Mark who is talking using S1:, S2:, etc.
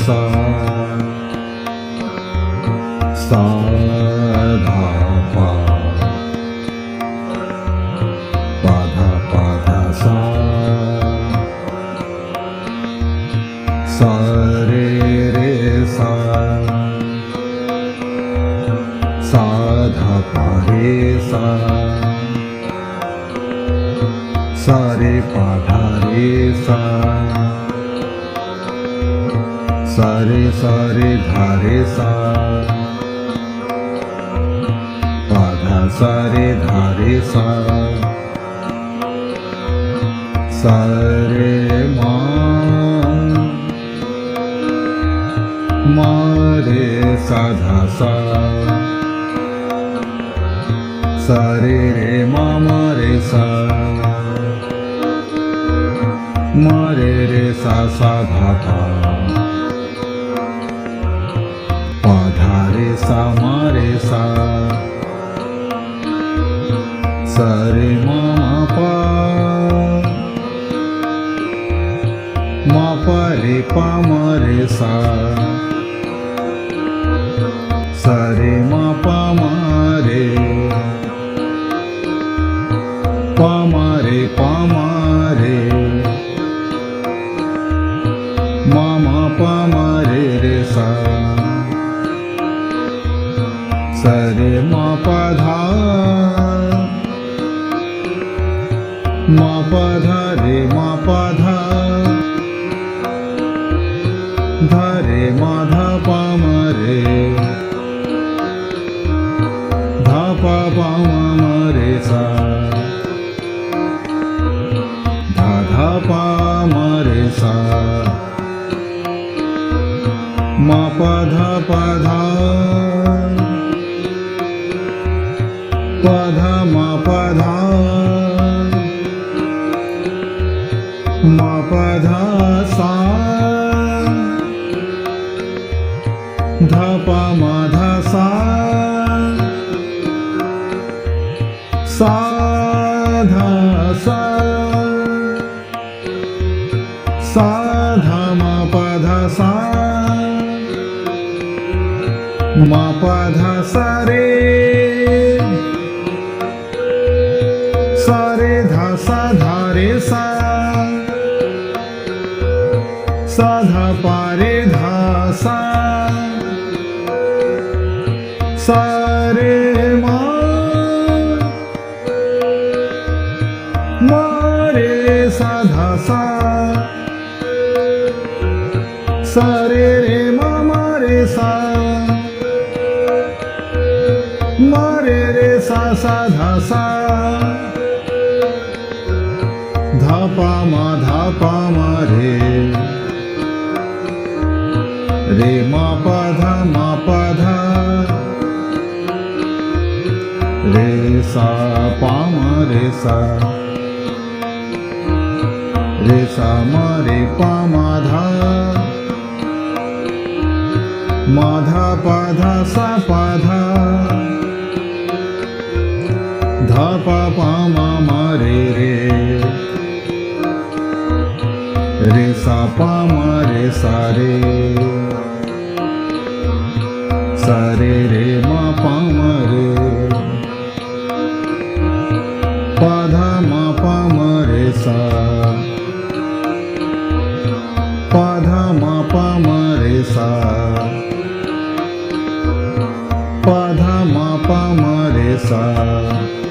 S1: सा सा धा पा पा धा पा धा सा सा रे रे सा सा धा पा रे सा सा रे पा धा रे सा सारे सारे धारे सा पाधा सारे धारे सा सारे मारे साधा सा सारे रे मा मारे सा मारे रे सा साधा सा पधा समरे सा सरे मा पा मा सा मा पा मा रे पा मामा रेापा रे सा सरे मापाधा मापाधा रे मापाधा धारे माधा पाम रे धापा पाम रे सा धाधा पाम रे सा मापाधा पाधा मपधासा धपमधसा सा धसा सा धमपधसा मपधसरे साधा पारे धासा सरे मारे मारे साधासा सरे रे म मारे साधासा मारे रे सासाधासा धापा माधापा रे मा पाधा मा पाधा रे सा पामा रे सा रे सा मा रे पा धा माधा पाधा सा पाधा धा पा पा मा रे रे रे सा पामा रे सा रे सारे रे मा पाम रे पाधा मा पाम रे सा पाधा मा पाम रे सा पाधा मा पाम रे सा